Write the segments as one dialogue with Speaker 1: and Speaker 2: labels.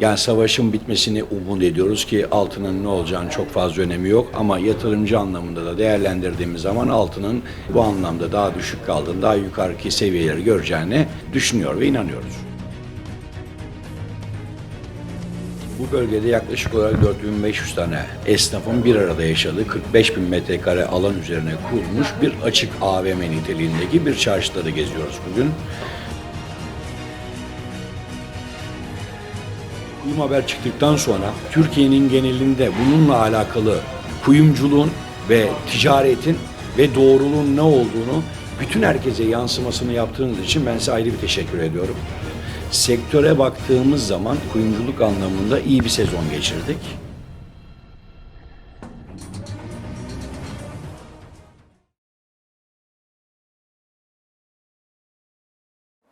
Speaker 1: Yani savaşın bitmesini umut ediyoruz ki altının ne olacağını çok fazla önemi yok ama yatırımcı anlamında da değerlendirdiğimiz zaman altının bu anlamda daha düşük kaldığını, daha yukarıki seviyeleri göreceğini düşünüyor ve inanıyoruz. Bu bölgede yaklaşık olarak 4500 tane esnafın bir arada yaşadığı 45 bin metrekare alan üzerine kurulmuş bir açık AVM niteliğindeki bir çarşıda da geziyoruz bugün. Kuyum haber çıktıktan sonra Türkiye'nin genelinde bununla alakalı kuyumculuğun ve ticaretin ve doğruluğun ne olduğunu bütün herkese yansımasını yaptığınız için ben size ayrı bir teşekkür ediyorum. Sektöre baktığımız zaman kuyumculuk anlamında iyi bir sezon geçirdik.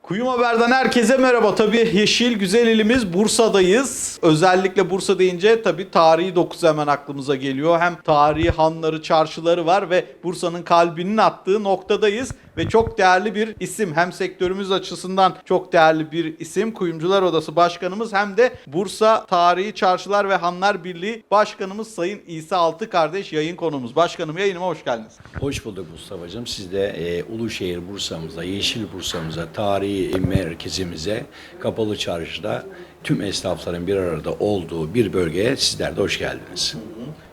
Speaker 2: Kuyum Haber'den herkese merhaba. Tabii yeşil güzel ilimiz Bursa'dayız. Özellikle Bursa deyince tabii tarihi dokusu hemen aklımıza geliyor. Hem tarihi hanları, çarşıları var ve Bursa'nın kalbinin attığı noktadayız. Ve çok değerli bir isim. Hem sektörümüz açısından çok değerli bir isim. Kuyumcular Odası Başkanımız hem de Bursa Tarihi Çarşılar ve Hanlar Birliği Başkanımız Sayın İsa Altı Kardeş yayın konumuz. Başkanım yayınıma hoş geldiniz.
Speaker 1: Hoş bulduk Mustafa'cığım. Siz de e, Uluşehir Bursa'mıza, Yeşil Bursa'mıza, tarihi merkezimize, Kapalı Çarşı'da tüm esnafların bir arada olduğu bir bölgeye sizler de hoş geldiniz.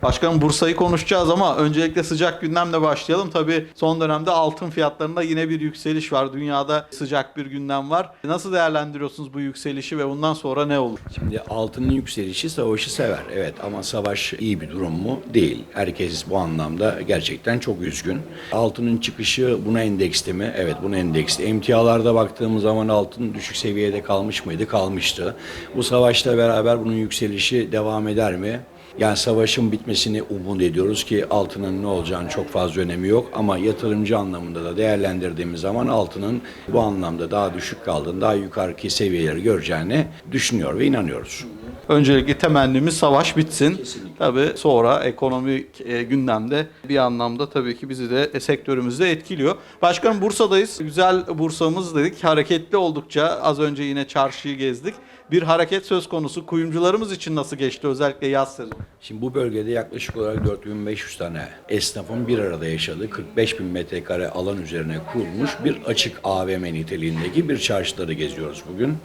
Speaker 2: Başkanım Bursa'yı konuşacağız ama öncelikle sıcak gündemle başlayalım. Tabii son dönemde altın fiyatlarında yine bir yükseliş var. Dünyada sıcak bir gündem var. Nasıl değerlendiriyorsunuz bu yükselişi ve bundan sonra ne olur?
Speaker 1: Şimdi altının yükselişi savaşı sever. Evet ama savaş iyi bir durum mu? Değil. Herkes bu anlamda gerçekten çok üzgün. Altının çıkışı buna endeksli mi? Evet buna endeksli. Emtialarda baktığımız zaman altın düşük seviyede kalmış mıydı? Kalmıştı. Bu savaşla beraber bunun yükselişi devam eder mi? Yani savaşın bitmesini umut ediyoruz ki altının ne olacağını çok fazla önemi yok ama yatırımcı anlamında da değerlendirdiğimiz zaman altının bu anlamda daha düşük kaldığını, daha yukarıki seviyeleri göreceğini düşünüyor ve inanıyoruz.
Speaker 2: Öncelikle temennimiz savaş bitsin. Tabii sonra ekonomik e, gündemde bir anlamda tabii ki bizi de e, sektörümüzde etkiliyor. Başkanım Bursa'dayız. Güzel Bursa'mız dedik. Hareketli oldukça az önce yine çarşıyı gezdik. Bir hareket söz konusu. Kuyumcularımız için nasıl geçti özellikle yaz sezonu?
Speaker 1: Şimdi bu bölgede yaklaşık olarak 4500 tane esnafın bir arada yaşadığı 45 bin metrekare alan üzerine kurulmuş bir açık AVM niteliğindeki bir çarşıda da geziyoruz bugün.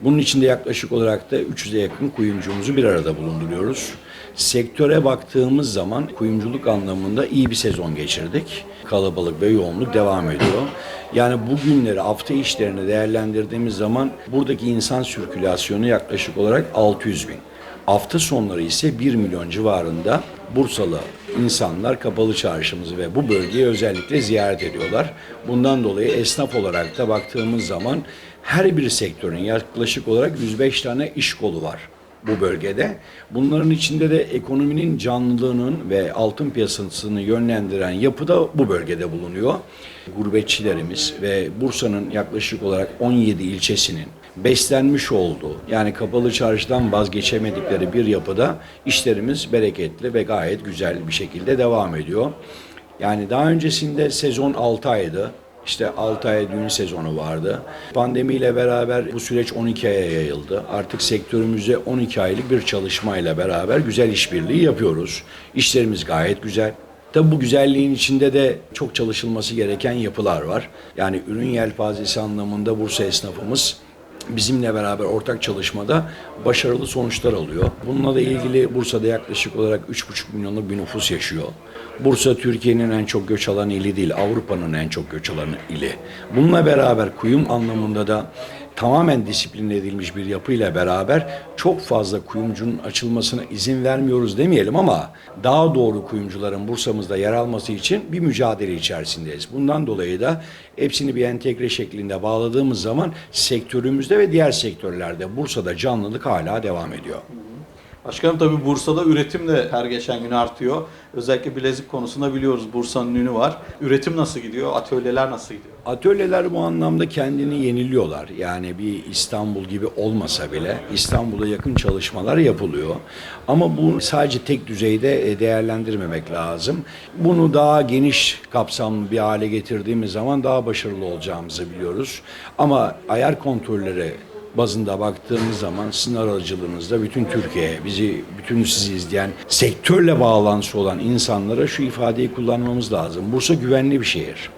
Speaker 1: Bunun içinde yaklaşık olarak da 300'e yakın kuyumcumuzu bir arada bulunduruyoruz. Sektöre baktığımız zaman kuyumculuk anlamında iyi bir sezon geçirdik. Kalabalık ve yoğunluk devam ediyor. Yani bu günleri hafta işlerini değerlendirdiğimiz zaman buradaki insan sirkülasyonu yaklaşık olarak 600 bin. Hafta sonları ise 1 milyon civarında Bursalı insanlar kapalı çarşımızı ve bu bölgeyi özellikle ziyaret ediyorlar. Bundan dolayı esnaf olarak da baktığımız zaman her bir sektörün yaklaşık olarak 105 tane iş kolu var bu bölgede. Bunların içinde de ekonominin canlılığının ve altın piyasasını yönlendiren yapı da bu bölgede bulunuyor. Gurbetçilerimiz ve Bursa'nın yaklaşık olarak 17 ilçesinin beslenmiş olduğu yani kapalı çarşıdan vazgeçemedikleri bir yapıda işlerimiz bereketli ve gayet güzel bir şekilde devam ediyor. Yani daha öncesinde sezon 6 aydı. İşte 6 ay düğün sezonu vardı. Pandemiyle beraber bu süreç 12 aya yayıldı. Artık sektörümüzde 12 aylık bir çalışmayla beraber güzel işbirliği yapıyoruz. İşlerimiz gayet güzel. Tabi bu güzelliğin içinde de çok çalışılması gereken yapılar var. Yani ürün yelpazesi anlamında Bursa esnafımız bizimle beraber ortak çalışmada başarılı sonuçlar alıyor. Bununla da ilgili Bursa'da yaklaşık olarak 3,5 milyonluk bir nüfus yaşıyor. Bursa Türkiye'nin en çok göç alan ili değil, Avrupa'nın en çok göç alan ili. Bununla beraber kuyum anlamında da tamamen disiplin edilmiş bir yapıyla beraber çok fazla kuyumcunun açılmasına izin vermiyoruz demeyelim ama daha doğru kuyumcuların Bursa'mızda yer alması için bir mücadele içerisindeyiz. Bundan dolayı da hepsini bir entegre şeklinde bağladığımız zaman sektörümüzde ve diğer sektörlerde Bursa'da canlılık hala devam ediyor.
Speaker 2: Başkanım tabii Bursa'da üretim de her geçen gün artıyor. Özellikle bilezik konusunda biliyoruz Bursa'nın ünü var. Üretim nasıl gidiyor? Atölyeler nasıl gidiyor?
Speaker 1: Atölyeler bu anlamda kendini yeniliyorlar. Yani bir İstanbul gibi olmasa bile İstanbul'a yakın çalışmalar yapılıyor. Ama bu sadece tek düzeyde e, değerlendirmemek lazım. Bunu daha geniş kapsamlı bir hale getirdiğimiz zaman daha başarılı olacağımızı biliyoruz. Ama ayar kontrolleri bazında baktığımız zaman sizin aracılığınızda bütün Türkiye, bizi bütün sizi izleyen, sektörle bağlantısı olan insanlara şu ifadeyi kullanmamız lazım. Bursa güvenli bir şehir.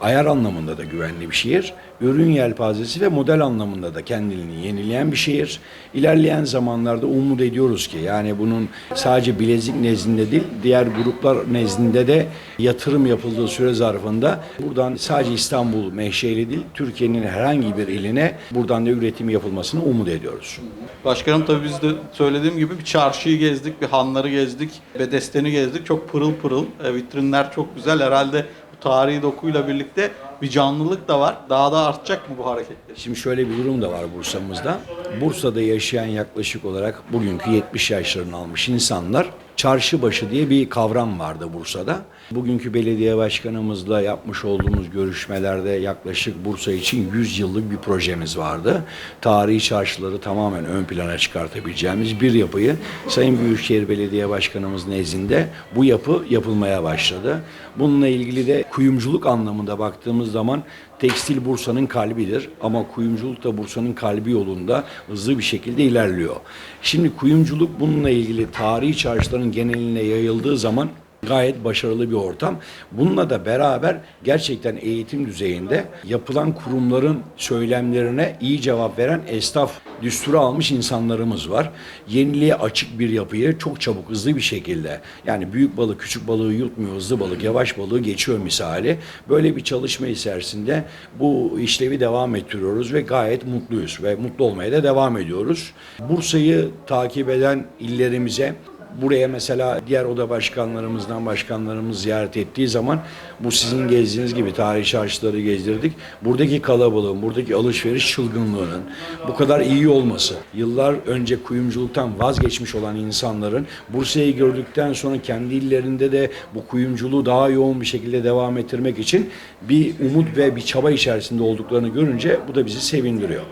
Speaker 1: Ayar anlamında da güvenli bir şehir. Ürün yelpazesi ve model anlamında da kendini yenileyen bir şehir. İlerleyen zamanlarda umut ediyoruz ki yani bunun sadece bilezik nezdinde değil diğer gruplar nezdinde de yatırım yapıldığı süre zarfında buradan sadece İstanbul menşeli değil Türkiye'nin herhangi bir iline buradan da üretim yapılmasını umut ediyoruz.
Speaker 2: Başkanım tabii biz de söylediğim gibi bir çarşıyı gezdik, bir hanları gezdik, bedesteni gezdik. Çok pırıl pırıl. E, vitrinler çok güzel. Herhalde tarihi dokuyla birlikte bir canlılık da var. Daha da artacak mı bu hareketler?
Speaker 1: Şimdi şöyle bir durum da var Bursa'mızda. Bursa'da yaşayan yaklaşık olarak bugünkü 70 yaşlarını almış insanlar çarşıbaşı diye bir kavram vardı Bursa'da. Bugünkü belediye başkanımızla yapmış olduğumuz görüşmelerde yaklaşık Bursa için 100 yıllık bir projemiz vardı. Tarihi çarşıları tamamen ön plana çıkartabileceğimiz bir yapıyı Sayın Büyükşehir Belediye Başkanımız nezdinde bu yapı yapılmaya başladı. Bununla ilgili de kuyumculuk anlamında baktığımız zaman tekstil Bursa'nın kalbidir ama kuyumculuk da Bursa'nın kalbi yolunda hızlı bir şekilde ilerliyor. Şimdi kuyumculuk bununla ilgili tarihi çarşıların geneline yayıldığı zaman gayet başarılı bir ortam. Bununla da beraber gerçekten eğitim düzeyinde yapılan kurumların söylemlerine iyi cevap veren esnaf düsturu almış insanlarımız var. Yeniliğe açık bir yapıyı çok çabuk hızlı bir şekilde yani büyük balık küçük balığı yutmuyor hızlı balık yavaş balığı geçiyor misali. Böyle bir çalışma içerisinde bu işlevi devam ettiriyoruz ve gayet mutluyuz ve mutlu olmaya da devam ediyoruz. Bursa'yı takip eden illerimize Buraya mesela diğer oda başkanlarımızdan başkanlarımız ziyaret ettiği zaman bu sizin gezdiğiniz gibi tarihi çarşıları gezdirdik. Buradaki kalabalığın, buradaki alışveriş çılgınlığının bu kadar iyi olması, yıllar önce kuyumculuktan vazgeçmiş olan insanların Bursa'yı gördükten sonra kendi illerinde de bu kuyumculuğu daha yoğun bir şekilde devam ettirmek için bir umut ve bir çaba içerisinde olduklarını görünce bu da bizi sevindiriyor.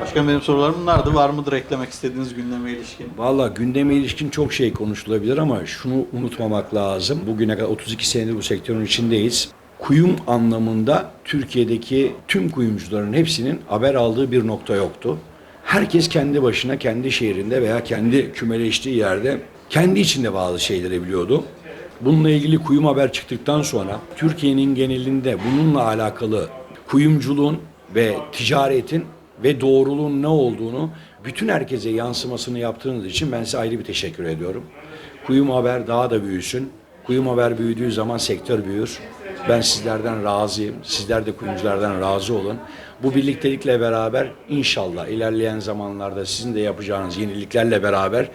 Speaker 2: Başkanım benim sorularım bunlardı. Var mıdır eklemek istediğiniz gündeme ilişkin?
Speaker 1: Valla gündeme ilişkin çok şey konuşulabilir ama şunu unutmamak lazım. Bugüne kadar 32 senedir bu sektörün içindeyiz. Kuyum anlamında Türkiye'deki tüm kuyumcuların hepsinin haber aldığı bir nokta yoktu. Herkes kendi başına, kendi şehrinde veya kendi kümeleştiği yerde kendi içinde bazı şeyleri biliyordu. Bununla ilgili kuyum haber çıktıktan sonra Türkiye'nin genelinde bununla alakalı kuyumculuğun ve ticaretin ve doğruluğun ne olduğunu bütün herkese yansımasını yaptığınız için ben size ayrı bir teşekkür ediyorum. Kuyum Haber daha da büyüsün. Kuyum Haber büyüdüğü zaman sektör büyür. Ben sizlerden razıyım. Sizler de kuyumculardan razı olun. Bu birliktelikle beraber inşallah ilerleyen zamanlarda sizin de yapacağınız yeniliklerle beraber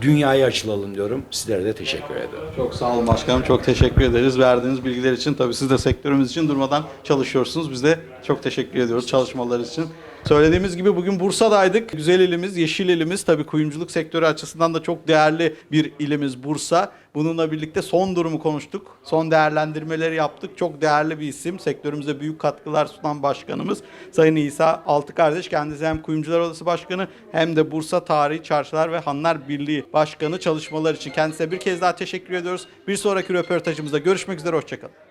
Speaker 1: dünyaya açılalım diyorum. Sizlere de teşekkür ediyorum.
Speaker 2: Çok sağ olun başkanım. Çok teşekkür ederiz verdiğiniz bilgiler için. Tabii siz de sektörümüz için durmadan çalışıyorsunuz. Biz de çok teşekkür ediyoruz çalışmalar için. Söylediğimiz gibi bugün Bursa'daydık. Güzel ilimiz, yeşil ilimiz. Tabii kuyumculuk sektörü açısından da çok değerli bir ilimiz Bursa. Bununla birlikte son durumu konuştuk. Son değerlendirmeleri yaptık. Çok değerli bir isim. Sektörümüze büyük katkılar sunan başkanımız Sayın İsa Altı kardeş. Kendisi hem Kuyumcular Odası Başkanı hem de Bursa Tarihi Çarşılar ve Hanlar Birliği Başkanı çalışmalar için kendisine bir kez daha teşekkür ediyoruz. Bir sonraki röportajımızda görüşmek üzere. Hoşçakalın.